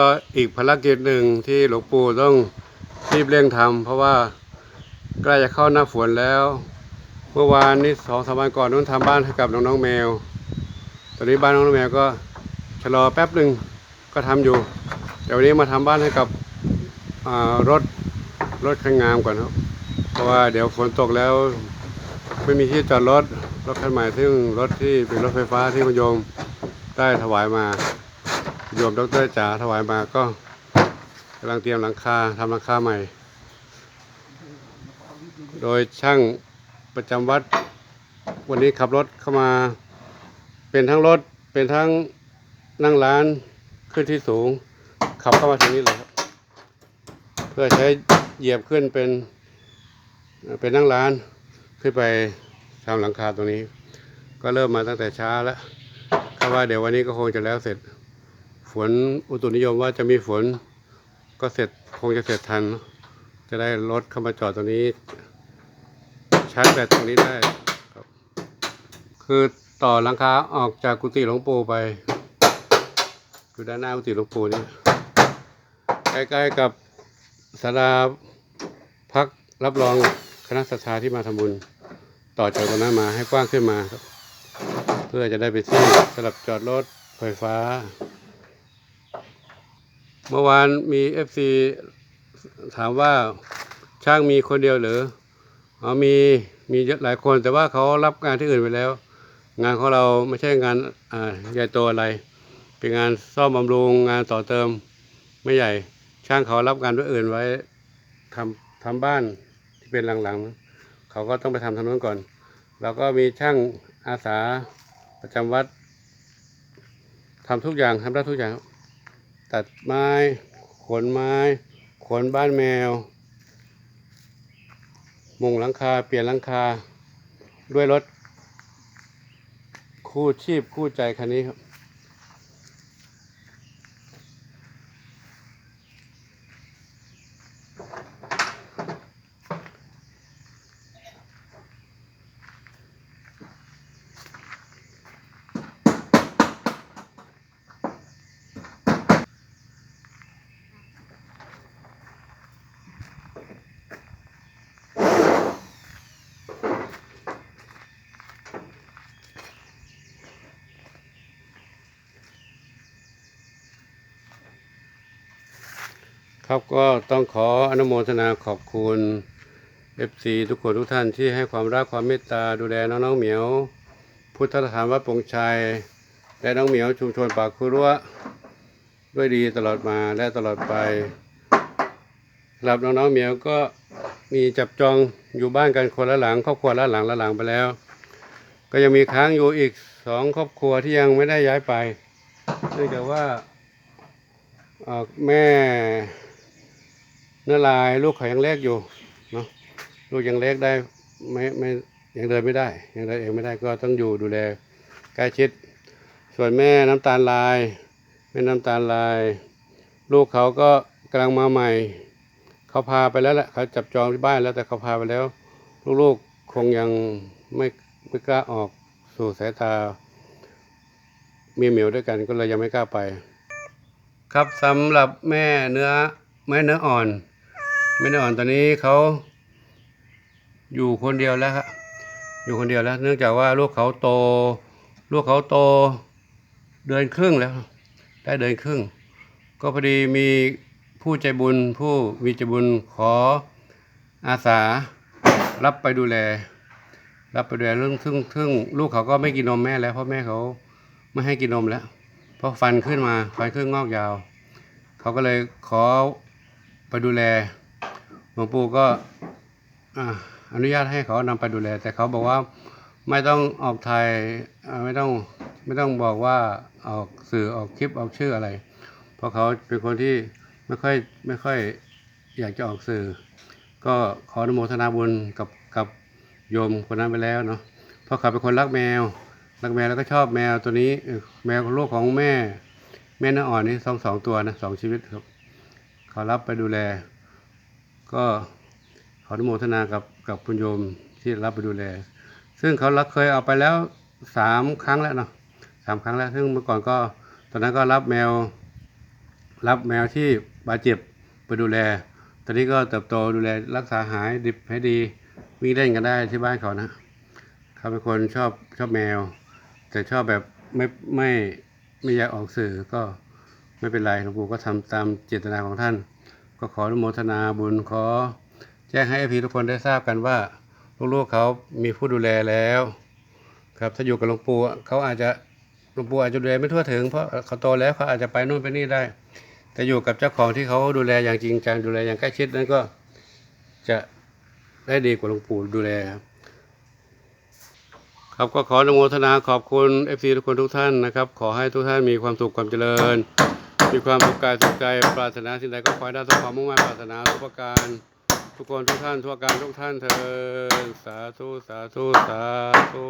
ก็อีกภารกิจหนึ่งที่หลวงปู่ต้องรีบเร่งทำเพราะว่าใกล้จะเข้าหน้าฝนแล้ว เมื่อวานนี้สองสามวันก่อนนู้นทำบ้านให้กับน้องๆแมว ตอนนี้บ้านน้องๆแมวก็ชะลอแป๊บหนึ่งก็ทำอยู่เดี๋ยววันนี้มาทำบ้านให้กับรถรถคันงามก่อนครับเพราะว่าเดี๋ยวฝนตกแล้ว ไม่มีที่จอดรถรถคันใหม่ซึ่งรถที่เป็นรถไฟฟ้าที่คุณโยมได้ถวายมา โยมดรจ๋าถวายมาก็กำลังเตรียมหลังคาทำหลังคาใหม่ โดยช่างประจำวัด วันนี้ขับรถเข้ามา เป็นทั้งรถเป็นทั้งนั่งร้านขึ้นที่สูง ขับเข้ามาถึงนี้เลยครับ เพื่อใช้เหยียบขึ้นเป็น เป็นนั่งร้านขึ้นไปทำหลังคาตรงนี้ ก็เริ่มมาตั้งแต่เช้าแล้วคาดว่าเดี๋ยววันนี้ก็คงจะแล้วเสร็จ ฝนอุตุนิยมว่าจะมีฝนก็เสร็จคงจะเสร็จทัน จะได้รถเข้ามาจอดตรงนี้ชาร์จแบตตรงนี้ได้ครับ คือต่อหลังคาออกจากกุฏิหลวงปู่ไปคือด้านหน้ากุฏิหลวงปู่นี่ใกล้ๆกับศาลาพักรับรองคณะศรัทธาที่มาทำบุญ ต่อจากตรงนั้นมาให้กว้างขึ้นมาครับ เพื่อจะได้ไปที่สำหรับจอดรถไฟฟ้า เมื่อวานมีเอฟซีถามว่าช่างมีคนเดียวหรืออ๋อมีมีเยอะหลายคน แต่ว่าเขารับงานที่อื่นไปแล้ว งานของเราไม่ใช่งานอ่าใหญ่โตอะไร เป็นงานซ่อมบำรุงงานต่อเติมไม่ใหญ่ ช่างเขารับงานด้วยอื่นไว้ทำทำบ้านที่เป็นหลังๆเขาก็ต้องไปทำทางนู้นก่อนแล้วก็มีช่างอาสาประจำวัดทำทุกอย่างทำได้ทุกอย่าง ตัดไม้ ขนไม้ ขนบ้านแมว มุงหลังคาเปลี่ยนหลังคา ด้วยรถ คู่ชีพคู่ใจคันนี้ครับ ครับก็ต้องขออนุโมทนาขอบคุณ FC ทุกคนทุกท่านที่ให้ความรักความเมตตาดูแลน้องๆเหมียว พุทธสถานวัดปงชัย และน้องเหมียวชุมชนปากคุรั้วด้วยดีตลอดมาและตลอดไปสำหรับน้องๆเหมียวก็มีจับจองอยู่บ้านกันคนละหลังครอบครัวละหลังละหลังไปแล้ว ก็ยังมีค้างอยู่อีกสองครอบครัวที่ยังไม่ได้ย้ายไปเนื่องจากว่าออแม่ เนื้อลายลูกเขายังเล็กอยู่เนาะลูกยังเล็กได้ไม่ไม่ยังเดินไม่ได้ ยังเดินเองไม่ได้ก็ต้องอยู่ดูแลใกล้ชิด ส่วนแม่น้ำตาลลาย แม่น้ำตาลลาย ลูกเขาก็กำลังมาใหม่ เขาพาไปแล้วแหละเขาจับจองที่บ้านแล้วแต่เขาพาไปแล้ว ลูกๆคงยังไม่ไม่กล้าออกสู่สายตาเมียเหมียวด้วยกันก็เลยยังไม่กล้าไป ครับสำหรับแม่เนื้อแม่เนื้ออ่อน แม่เนื้ออ่อนตอนนี้เขาอยู่คนเดียวแล้วครับอยู่คนเดียวแล้ว เนื่องจากว่าลูกเขาโต ลูกเขาโตเดือนครึ่งแล้ว ได้เดือนครึ่ง ก็พอดีมีผู้ใจบุญผู้มีใจบุญขออาสารับไปดูแล รับไปดูแลเรื่องซึ่งซึ่งลูกเขาก็ไม่กินนมแม่แล้วเพราะแม่เขาไม่ให้กินนมแล้ว เพราะฟันขึ้นมาฟันขึ้นงอกยาว เขาก็เลยขอไปดูแล หลวงปู่ก็อนุญาตให้เขานำไปดูแล แต่เขาบอกว่าไม่ต้องออกถ่ายไม่ต้องไม่ต้องบอกว่าออกสื่อออกคลิปออกชื่ออะไร เพราะเขาเป็นคนที่ไม่ค่อยไม่ค่อยอยากจะออกสื่อ ก็ขออนุโมทนาบุญกับกับโยมคนนั้นไปแล้วเนาะเพราะเขาเป็นคนรักแมวรักแมวแล้วก็ชอบแมวตัวนี้แมวลูกของแม่ แม่น้าอ่อนนี่สองสองตัวนะสองชีวิตครับเขารับไปดูแล ก็ขออนุโมทนากับกับคุณโยมที่รับไปดูแล ซึ่งเขารับเคยเอาไปแล้วสามครั้งแล้วเนาะสามครั้งแล้ว ซึ่งเมื่อก่อนก็ตอนนั้นก็รับแมว รับแมวที่บาดเจ็บไปดูแล ตอนนี้ก็เติบโตดูแลรักษาหายดิบให้ดีวิ่งเล่นกันได้ที่บ้านเขานะเขาเป็นคนชอบชอบแมว แต่ชอบแบบไม่ไม่ไม่อยากออกสื่อก็ไม่เป็นไรหลวงปู่ก็ทำตามเจตนาของท่าน ก็ขออนุโมทนาบุญขอ แจ้งให้พี่ทุกคนได้ทราบกันว่า ลูกๆเขามีผู้ดูแลแล้ว ครับถ้าอยู่กับหลวงปู่เขาอาจจะหลวงปู่อาจจะดูแลไม่ทั่วถึงเพราะเขาโตแล้วเขาอาจจะไปนู่นไปนี่ได้ แต่อยู่กับเจ้าของที่เขาดูแลอย่างจริงจังดูแลอย่างใกล้ชิดนั้นก็จะได้ดีกว่าหลวงปู่ดูแลครับครับก็ขออนุโมทนาขอบคุณเอฟซีทุกคนทุกท่านนะครับ ขอให้ทุกท่านมีความสุขความเจริญ มีความสุขกายสุขใจปรารถนาสิ่งใดก็ขอให้ได้สมความมุ่งมั่นปรารถนาทุกประการ ทุกคนทุกท่านทุกการทุกท่านเถิดสาธุสาธุสาธุ